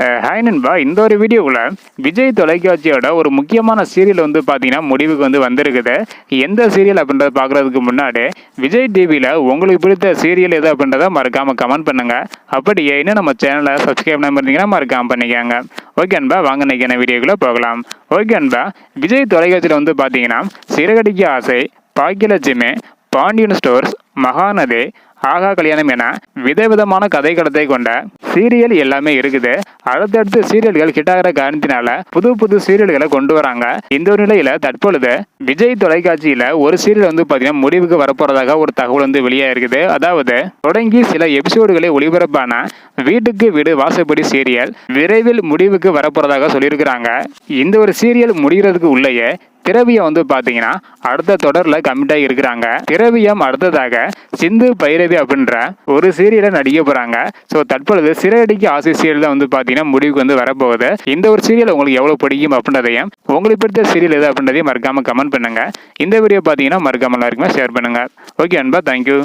Hi நண்பா. இந்த ஒரு வீடியோவில் விஜய் தொலைக்காட்சியோட ஒரு முக்கியமான சீரியல் வந்து பார்த்தீங்கன்னா முடிவுக்கு வந்து வந்திருக்குது. எந்த சீரியல் அப்படின்றத பார்க்குறதுக்கு முன்னாடி விஜய் டிவியில் உங்களுக்கு பிடித்த சீரியல் எது அப்படின்றத மறக்காமல் கமெண்ட் பண்ணுங்க. அப்படியே இன்னும் நம்ம சேனலை சப்ஸ்கிரைப் பண்ணாம இருந்தீங்கன்னா மறக்காமல் பண்ணிக்கோங்க. ஓகே அன்பா வாங்க நினைக்கிற வீடியோக்குள்ளே போகலாம். ஓகே அன்பா விஜய் தொலைக்காட்சியில் வந்து பார்த்தீங்கன்னா சிறகடிக்க ஆசை பாக்கியலட்சுமி பாண்டியன் ஸ்டோர்ஸ் மகாநதி ஆகா கல்யாணம் என விதவிதமான கதை கடத்தை கொண்ட சீரியல் எல்லாமே இருக்குது. அடுத்தடுத்து சீரியல்கள் ஹிட் ஆகிற காரணத்தினால புது புது சீரியல்களை கொண்டு வராங்க. இந்த ஒரு நிலையில தற்பொழுது விஜய் தொலைக்காட்சியில ஒரு சீரியல் வந்து பாத்தீங்கன்னா முடிவுக்கு வரப்போறதாக ஒரு தகவல் வந்து வெளியா இருக்குது அதாவது தொடங்கி சில எபிசோடுகளை ஒளிபரப்பான வீட்டுக்கு வீடு வாசப்படி சீரியல் விரைவில் முடிவுக்கு வரப்போறதாக சொல்லியிருக்கிறாங்க. இந்த ஒரு சீரியல் முடிகிறதுக்கு உள்ளேயே திரவியம் வந்து பார்த்தீங்கன்னா அடுத்த தொடரில் கமிட்டாகி இருக்கிறாங்க. திரவியம் அடுத்ததாக சிந்து பைரவி அப்படின்ற ஒரு சீரியலை நடிக்க போகிறாங்க ஸோ தற்பொழுது சிறையடிக்கு ஆசை சீரியல் தான் வந்து பார்த்தீங்கன்னா முடிவுக்கு வந்து வரப்போகுது. இந்த ஒரு சீரியல் உங்களுக்கு எவ்வளோ பிடிக்கும் அப்படின்றதையும் உங்களுக்கு பிடித்த சீரியல் எது அப்படின்றதையும் மறக்காமல் கமெண்ட் பண்ணுங்கள் இந்த வீடியோ பார்த்தீங்கன்னா மறக்காமல் எல்லாருக்குமே ஷேர் பண்ணுங்கள் ஓகே அன்பா தேங்க்யூ